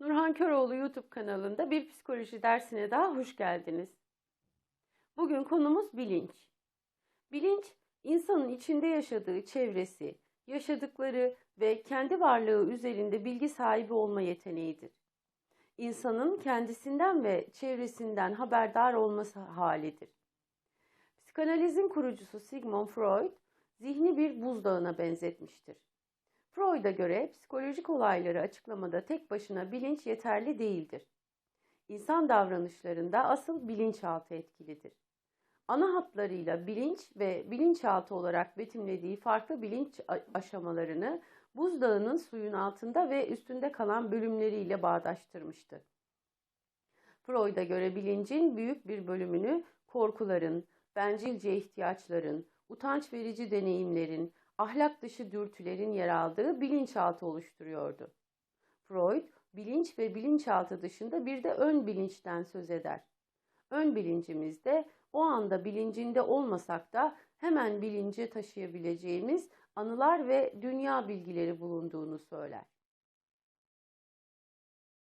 Nurhan Köroğlu YouTube kanalında bir psikoloji dersine daha hoş geldiniz. Bugün konumuz bilinç. Bilinç, insanın içinde yaşadığı çevresi, yaşadıkları ve kendi varlığı üzerinde bilgi sahibi olma yeteneğidir. İnsanın kendisinden ve çevresinden haberdar olması halidir. Psikanalizin kurucusu Sigmund Freud, zihni bir buzdağına benzetmiştir. Freud'a göre psikolojik olayları açıklamada tek başına bilinç yeterli değildir. İnsan davranışlarında asıl bilinçaltı etkilidir. Ana hatlarıyla bilinç ve bilinçaltı olarak betimlediği farklı bilinç aşamalarını buzdağının suyun altında ve üstünde kalan bölümleriyle bağdaştırmıştı. Freud'a göre bilincin büyük bir bölümünü korkuların, bencilce ihtiyaçların, utanç verici deneyimlerin, ahlak dışı dürtülerin yer aldığı bilinçaltı oluşturuyordu. Freud, bilinç ve bilinçaltı dışında bir de ön bilinçten söz eder. Ön bilincimizde o anda bilincinde olmasak da hemen bilince taşıyabileceğimiz anılar ve dünya bilgileri bulunduğunu söyler.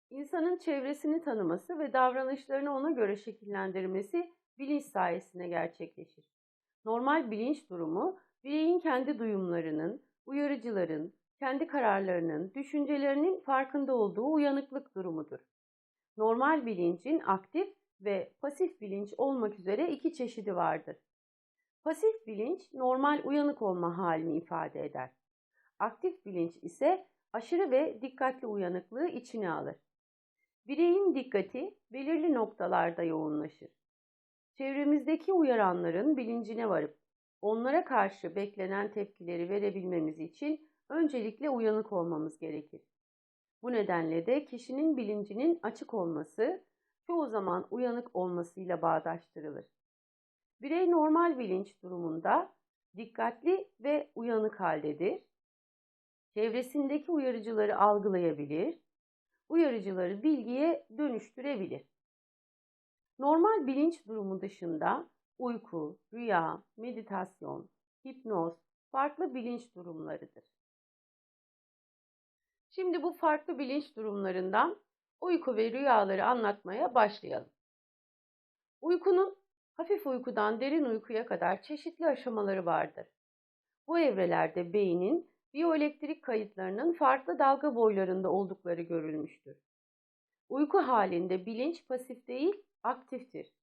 İnsanın çevresini tanıması ve davranışlarını ona göre şekillendirmesi bilinç sayesinde gerçekleşir. Normal bilinç durumu bireyin kendi duyumlarının, uyarıcıların, kendi kararlarının, düşüncelerinin farkında olduğu uyanıklık durumudur. Normal bilincin aktif ve pasif bilinç olmak üzere iki çeşidi vardır. Pasif bilinç normal uyanık olma halini ifade eder. Aktif bilinç ise aşırı ve dikkatli uyanıklığı içine alır. Bireyin dikkati belirli noktalarda yoğunlaşır. Çevremizdeki uyaranların bilincine varıp onlara karşı beklenen tepkileri verebilmemiz için öncelikle uyanık olmamız gerekir. Bu nedenle de kişinin bilincinin açık olması çoğu zaman uyanık olmasıyla bağdaştırılır. Birey normal bilinç durumunda dikkatli ve uyanık haldedir. Çevresindeki uyarıcıları algılayabilir, uyarıcıları bilgiye dönüştürebilir. Normal bilinç durumu dışında uyku, rüya, meditasyon, hipnoz farklı bilinç durumlarıdır. Şimdi bu farklı bilinç durumlarından uyku ve rüyaları anlatmaya başlayalım. Uykunun hafif uykudan derin uykuya kadar çeşitli aşamaları vardır. Bu evrelerde beynin biyoelektrik kayıtlarının farklı dalga boylarında oldukları görülmüştür. Uyku halinde bilinç pasif değil, aktiftir.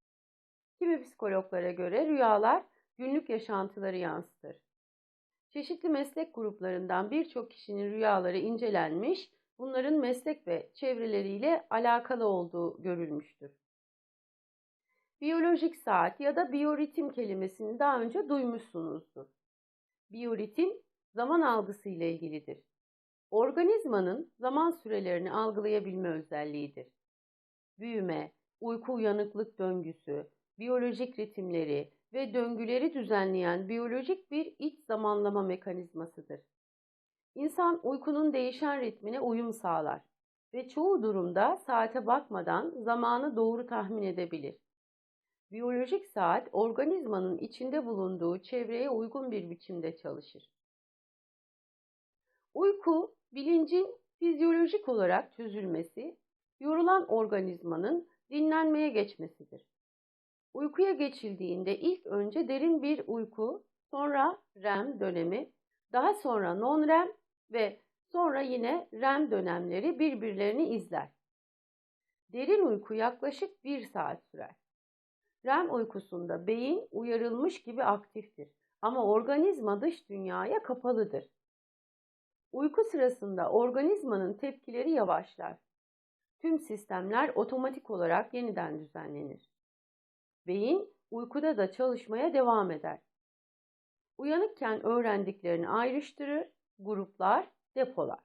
Kimi psikologlara göre rüyalar günlük yaşantıları yansıtır. Çeşitli meslek gruplarından birçok kişinin rüyaları incelenmiş, bunların meslek ve çevreleriyle alakalı olduğu görülmüştür. Biyolojik saat ya da biyoritim kelimesini daha önce duymuşsunuzdur. Biyoritim zaman algısı ile ilgilidir. Organizmanın zaman sürelerini algılayabilme özelliğidir. Büyüme, uyku uyanıklık döngüsü, biyolojik ritimleri ve döngüleri düzenleyen biyolojik bir iç zamanlama mekanizmasıdır. İnsan uykunun değişen ritmine uyum sağlar ve çoğu durumda saate bakmadan zamanı doğru tahmin edebilir. Biyolojik saat organizmanın içinde bulunduğu çevreye uygun bir biçimde çalışır. Uyku, bilincin fizyolojik olarak çözülmesi, yorulan organizmanın dinlenmeye geçmesidir. Uykuya geçildiğinde ilk önce derin bir uyku, sonra REM dönemi, daha sonra non-REM ve sonra yine REM dönemleri birbirlerini izler. Derin uyku yaklaşık bir saat sürer. REM uykusunda beyin uyarılmış gibi aktiftir ama organizma dış dünyaya kapalıdır. Uyku sırasında organizmanın tepkileri yavaşlar. Tüm sistemler otomatik olarak yeniden düzenlenir. Beyin uykuda da çalışmaya devam eder. Uyanıkken öğrendiklerini ayrıştırır, gruplar, depolar.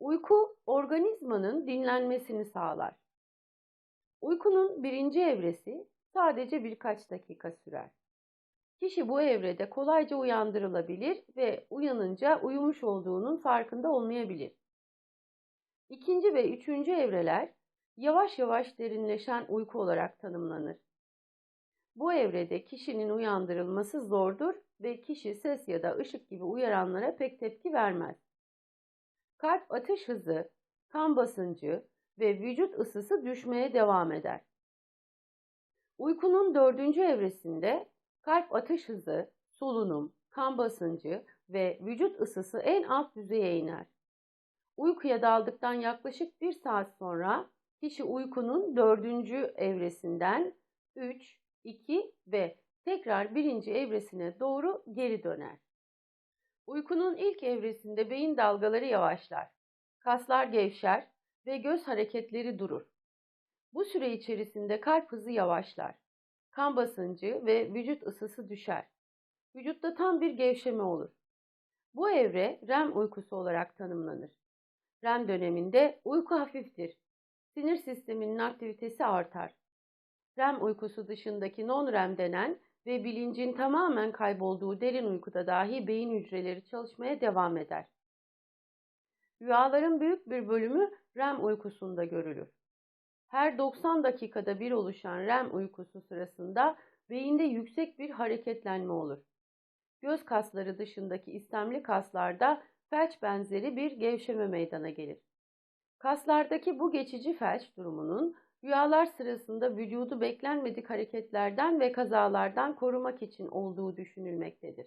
Uyku organizmanın dinlenmesini sağlar. Uykunun birinci evresi sadece birkaç dakika sürer. Kişi bu evrede kolayca uyandırılabilir ve uyanınca uyumuş olduğunun farkında olmayabilir. İkinci ve üçüncü evreler yavaş yavaş derinleşen uyku olarak tanımlanır. Bu evrede kişinin uyandırılması zordur ve kişi ses ya da ışık gibi uyaranlara pek tepki vermez. Kalp atış hızı, kan basıncı ve vücut ısısı düşmeye devam eder. Uykunun dördüncü evresinde kalp atış hızı, solunum, kan basıncı ve vücut ısısı en alt düzeye iner. Uykuya daldıktan yaklaşık bir saat sonra kişi uykunun dördüncü evresinden 3, 2 ve tekrar birinci evresine doğru geri döner. Uykunun ilk evresinde beyin dalgaları yavaşlar, kaslar gevşer ve göz hareketleri durur. Bu süre içerisinde kalp hızı yavaşlar, kan basıncı ve vücut ısısı düşer. Vücutta tam bir gevşeme olur. Bu evre REM uykusu olarak tanımlanır. REM döneminde uyku hafiftir. Sinir sisteminin aktivitesi artar. REM uykusu dışındaki non-REM denen ve bilincin tamamen kaybolduğu derin uykuda dahi beyin hücreleri çalışmaya devam eder. Rüyaların büyük bir bölümü REM uykusunda görülür. Her 90 dakikada bir oluşan REM uykusu sırasında beyinde yüksek bir hareketlenme olur. Göz kasları dışındaki istemli kaslarda felç benzeri bir gevşeme meydana gelir. Kaslardaki bu geçici felç durumunun rüyalar sırasında vücudu beklenmedik hareketlerden ve kazalardan korumak için olduğu düşünülmektedir.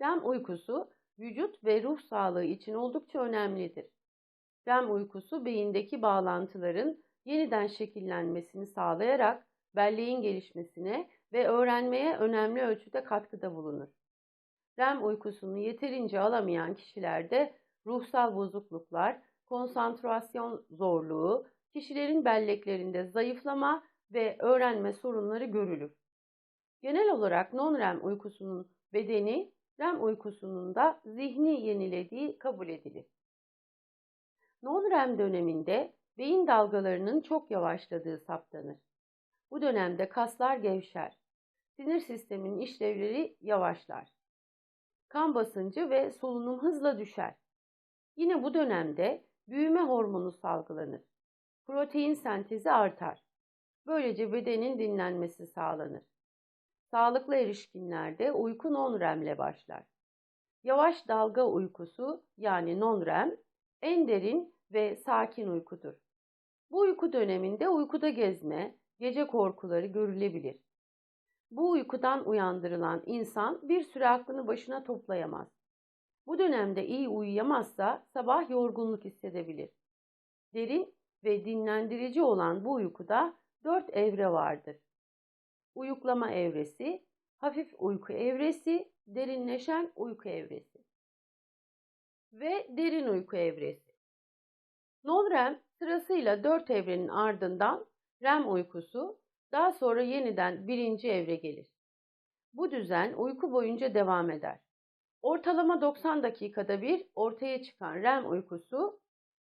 REM uykusu vücut ve ruh sağlığı için oldukça önemlidir. REM uykusu beyindeki bağlantıların yeniden şekillenmesini sağlayarak belleğin gelişmesine ve öğrenmeye önemli ölçüde katkıda bulunur. REM uykusunu yeterince alamayan kişilerde ruhsal bozukluklar, konsantrasyon zorluğu, kişilerin belleklerinde zayıflama ve öğrenme sorunları görülür. Genel olarak non-REM uykusunun bedeni, REM uykusunun da zihni yenilediği kabul edilir. Non-REM döneminde beyin dalgalarının çok yavaşladığı saptanır. Bu dönemde kaslar gevşer, sinir sisteminin işlevleri yavaşlar. Kan basıncı ve solunum hızla düşer. Yine bu dönemde büyüme hormonu salgılanır. Protein sentezi artar. Böylece bedenin dinlenmesi sağlanır. Sağlıklı erişkinlerde uyku non-REM'le başlar. Yavaş dalga uykusu yani non-REM en derin ve sakin uykudur. Bu uyku döneminde uykuda gezme, gece korkuları görülebilir. Bu uykudan uyandırılan insan bir süre aklını başına toplayamaz. Bu dönemde iyi uyuyamazsa sabah yorgunluk hissedebilir. Derin ve dinlendirici olan bu uykuda dört evre vardır. Uyuklama evresi, hafif uyku evresi, derinleşen uyku evresi ve derin uyku evresi. Non-REM sırasıyla dört evrenin ardından REM uykusu, daha sonra yeniden birinci evre gelir. Bu düzen uyku boyunca devam eder. Ortalama 90 dakikada bir ortaya çıkan REM uykusu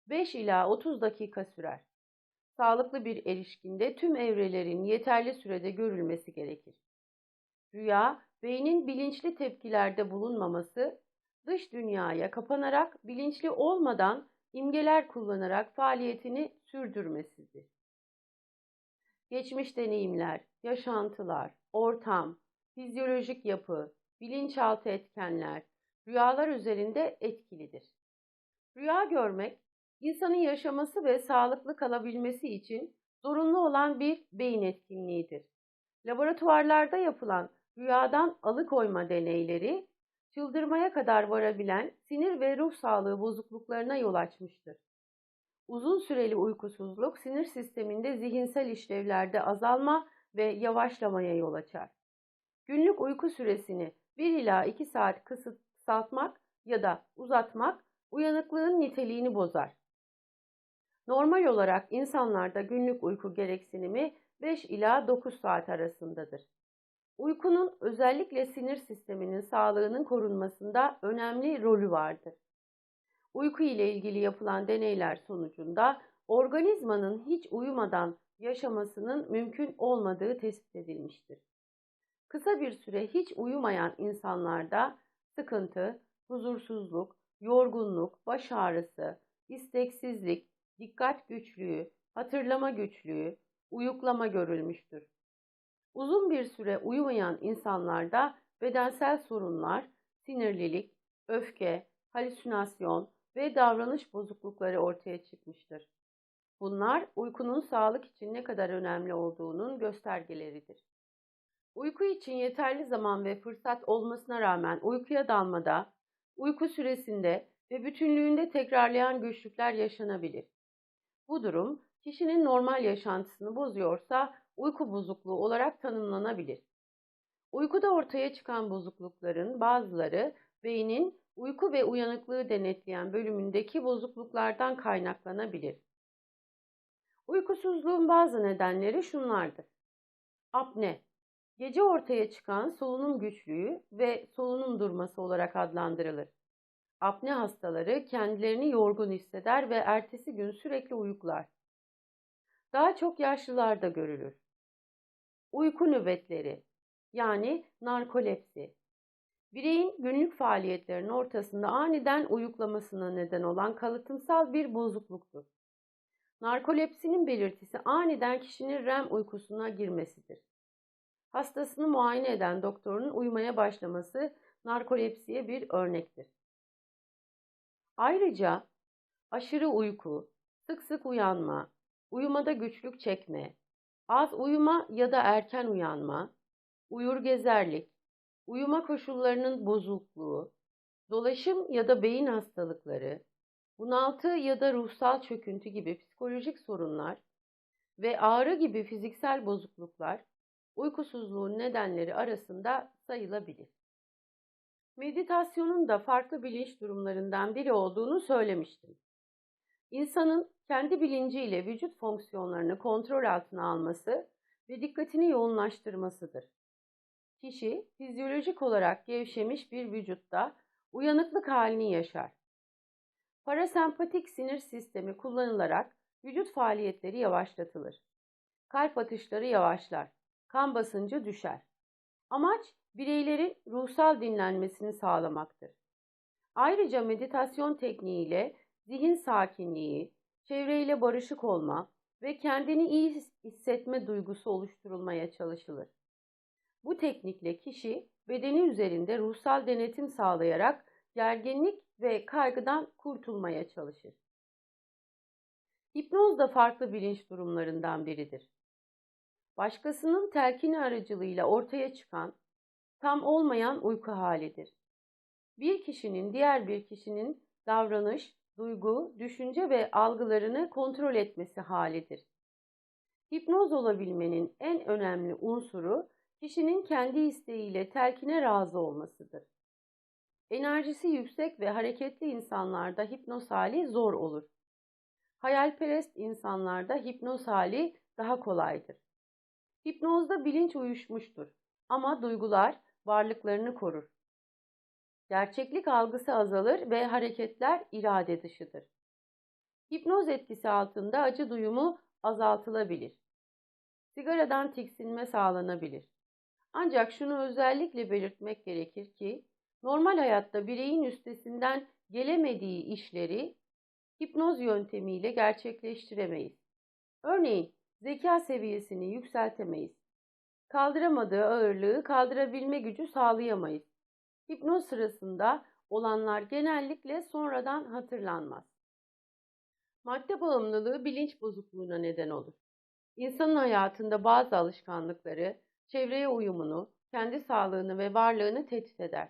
5 ila 30 dakika sürer. Sağlıklı bir erişkinde tüm evrelerin yeterli sürede görülmesi gerekir. Rüya, beynin bilinçli tepkilerde bulunmaması, dış dünyaya kapanarak bilinçli olmadan imgeler kullanarak faaliyetini sürdürmesidir. Geçmiş deneyimler, yaşantılar, ortam, fizyolojik yapı, bilinçaltı etkenler, rüyalar üzerinde etkilidir. Rüya görmek, insanın yaşaması ve sağlıklı kalabilmesi için zorunlu olan bir beyin etkinliğidir. Laboratuvarlarda yapılan rüyadan alıkoyma deneyleri, çıldırmaya kadar varabilen sinir ve ruh sağlığı bozukluklarına yol açmıştır. Uzun süreli uykusuzluk sinir sisteminde zihinsel işlevlerde azalma ve yavaşlamaya yol açar. Günlük uyku süresini 1 ila 2 saat kısaltmak ya da uzatmak uyanıklığın niteliğini bozar. Normal olarak insanlarda günlük uyku gereksinimi 5 ila 9 saat arasındadır. Uykunun özellikle sinir sisteminin sağlığının korunmasında önemli rolü vardır. Uyku ile ilgili yapılan deneyler sonucunda organizmanın hiç uyumadan yaşamasının mümkün olmadığı tespit edilmiştir. Kısa bir süre hiç uyumayan insanlarda sıkıntı, huzursuzluk, yorgunluk, baş ağrısı, isteksizlik, dikkat güçlüğü, hatırlama güçlüğü, uyuklama görülmüştür. Uzun bir süre uyumayan insanlarda bedensel sorunlar, sinirlilik, öfke, halüsinasyon, ve davranış bozuklukları ortaya çıkmıştır. Bunlar uykunun sağlık için ne kadar önemli olduğunun göstergeleridir. Uyku için yeterli zaman ve fırsat olmasına rağmen uykuya dalmada, uyku süresinde ve bütünlüğünde tekrarlayan güçlükler yaşanabilir. Bu durum kişinin normal yaşantısını bozuyorsa uyku bozukluğu olarak tanımlanabilir. Uykuda ortaya çıkan bozuklukların bazıları beynin uyku ve uyanıklığı denetleyen bölümündeki bozukluklardan kaynaklanabilir. Uykusuzluğun bazı nedenleri şunlardır. Apne, gece ortaya çıkan solunum güçlüğü ve solunum durması olarak adlandırılır. Apne hastaları kendilerini yorgun hisseder ve ertesi gün sürekli uyuklar. Daha çok yaşlılarda görülür. Uyku nöbetleri yani narkolepsi. Bireyin günlük faaliyetlerinin ortasında aniden uyuklamasına neden olan kalıtımsal bir bozukluktur. Narkolepsinin belirtisi aniden kişinin REM uykusuna girmesidir. Hastasını muayene eden doktorun uyumaya başlaması narkolepsiye bir örnektir. Ayrıca aşırı uyku, sık sık uyanma, uyumada güçlük çekme, az uyuma ya da erken uyanma, uyur gezerlik, uyuma koşullarının bozukluğu, dolaşım ya da beyin hastalıkları, bunaltı ya da ruhsal çöküntü gibi psikolojik sorunlar ve ağrı gibi fiziksel bozukluklar uykusuzluğun nedenleri arasında sayılabilir. Meditasyonun da farklı bilinç durumlarından biri olduğunu söylemiştim. İnsanın kendi bilinciyle vücut fonksiyonlarını kontrol altına alması ve dikkatini yoğunlaştırmasıdır. Kişi fizyolojik olarak gevşemiş bir vücutta uyanıklık halini yaşar. Parasempatik sinir sistemi kullanılarak vücut faaliyetleri yavaşlatılır. Kalp atışları yavaşlar, kan basıncı düşer. Amaç bireylerin ruhsal dinlenmesini sağlamaktır. Ayrıca meditasyon tekniğiyle zihin sakinliği, çevreyle barışık olma ve kendini iyi hissetme duygusu oluşturulmaya çalışılır. Bu teknikle kişi bedeni üzerinde ruhsal denetim sağlayarak gerginlik ve kaygıdan kurtulmaya çalışır. Hipnoz da farklı bilinç durumlarından biridir. Başkasının telkini aracılığıyla ortaya çıkan tam olmayan uyku halidir. Bir kişinin diğer bir kişinin davranış, duygu, düşünce ve algılarını kontrol etmesi halidir. Hipnoz olabilmenin en önemli unsuru kişinin kendi isteğiyle telkine razı olmasıdır. Enerjisi yüksek ve hareketli insanlarda hipnoz hali zor olur. Hayalperest insanlarda hipnoz hali daha kolaydır. Hipnozda bilinç uyuşmuştur ama duygular varlıklarını korur. Gerçeklik algısı azalır ve hareketler irade dışıdır. Hipnoz etkisi altında acı duyumu azaltılabilir. Sigaradan tiksinme sağlanabilir. Ancak şunu özellikle belirtmek gerekir ki, normal hayatta bireyin üstesinden gelemediği işleri hipnoz yöntemiyle gerçekleştiremeyiz. Örneğin zeka seviyesini yükseltemeyiz. Kaldıramadığı ağırlığı kaldırabilme gücü sağlayamayız. Hipnoz sırasında olanlar genellikle sonradan hatırlanmaz. Madde bağımlılığı bilinç bozukluğuna neden olur. İnsanın hayatında bazı alışkanlıkları, çevreye uyumunu, kendi sağlığını ve varlığını tehdit eder.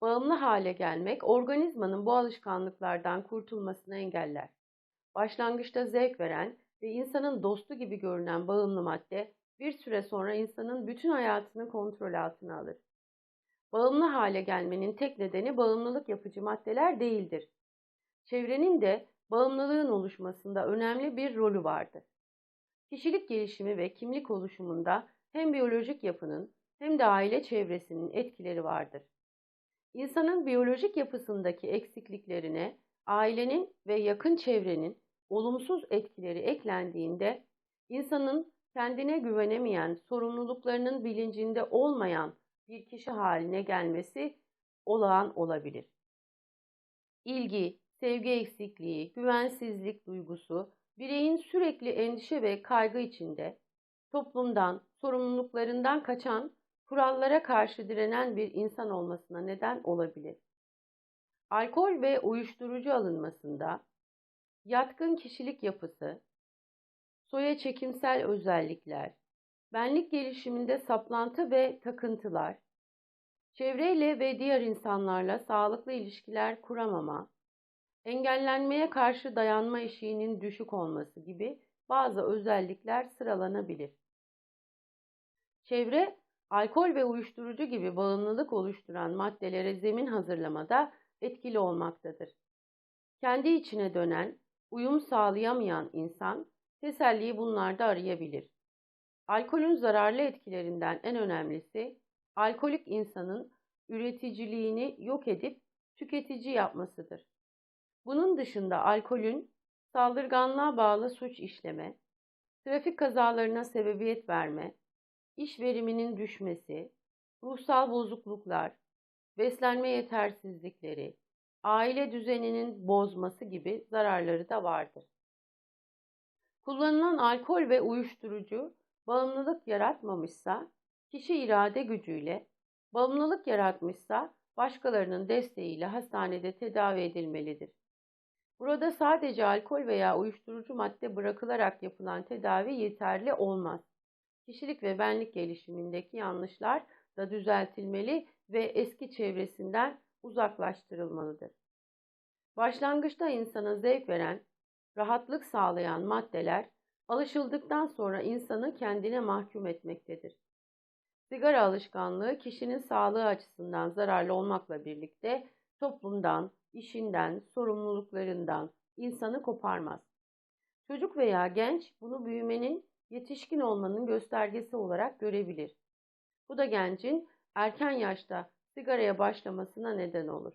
Bağımlı hale gelmek, organizmanın bu alışkanlıklardan kurtulmasını engeller. Başlangıçta zevk veren ve insanın dostu gibi görünen bağımlı madde, bir süre sonra insanın bütün hayatını kontrol altına alır. Bağımlı hale gelmenin tek nedeni bağımlılık yapıcı maddeler değildir. Çevrenin de bağımlılığın oluşmasında önemli bir rolü vardır. Kişilik gelişimi ve kimlik oluşumunda hem biyolojik yapının hem de aile çevresinin etkileri vardır. İnsanın biyolojik yapısındaki eksikliklerine ailenin ve yakın çevrenin olumsuz etkileri eklendiğinde insanın kendine güvenemeyen, sorumluluklarının bilincinde olmayan bir kişi haline gelmesi olağan olabilir. İlgi, sevgi eksikliği, güvensizlik duygusu bireyin sürekli endişe ve kaygı içinde toplumdan, sorumluluklarından kaçan, kurallara karşı direnen bir insan olmasına neden olabilir. alkol ve uyuşturucu alınmasında, yatkın kişilik yapısı, soya çekimsel özellikler, benlik gelişiminde saplantı ve takıntılar, çevreyle ve diğer insanlarla sağlıklı ilişkiler kuramama, engellenmeye karşı dayanma eşiğinin düşük olması gibi bazı özellikler sıralanabilir. Çevre, alkol ve uyuşturucu gibi bağımlılık oluşturan maddelere zemin hazırlamada etkili olmaktadır. Kendi içine dönen, uyum sağlayamayan insan teselliyi bunlarda arayabilir. Alkolün zararlı etkilerinden en önemlisi, alkolik insanın üreticiliğini yok edip tüketici yapmasıdır. Bunun dışında alkolün saldırganlığa bağlı suç işleme, trafik kazalarına sebebiyet verme, iş veriminin düşmesi, ruhsal bozukluklar, beslenme yetersizlikleri, aile düzeninin bozması gibi zararları da vardır. Kullanılan alkol ve uyuşturucu bağımlılık yaratmamışsa, kişi irade gücüyle, bağımlılık yaratmışsa başkalarının desteğiyle hastanede tedavi edilmelidir. Burada sadece alkol veya uyuşturucu madde bırakılarak yapılan tedavi yeterli olmaz. Kişilik ve benlik gelişimindeki yanlışlar da düzeltilmeli ve eski çevresinden uzaklaştırılmalıdır. Başlangıçta insana zevk veren, rahatlık sağlayan maddeler alışıldıktan sonra insanı kendine mahkum etmektedir. Sigara alışkanlığı kişinin sağlığı açısından zararlı olmakla birlikte toplumdan, işinden, sorumluluklarından insanı koparmaz. Çocuk veya genç bunu büyümenin, yetişkin olmanın göstergesi olarak görebilir. Bu da gencin erken yaşta sigaraya başlamasına neden olur.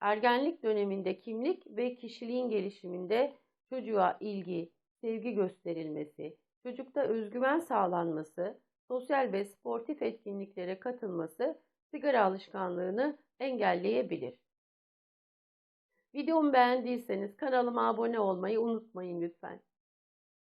Ergenlik döneminde kimlik ve kişiliğin gelişiminde çocuğa ilgi, sevgi gösterilmesi, çocukta özgüven sağlanması, sosyal ve sportif etkinliklere katılması sigara alışkanlığını engelleyebilir. Videomu beğendiyseniz kanalıma abone olmayı unutmayın lütfen.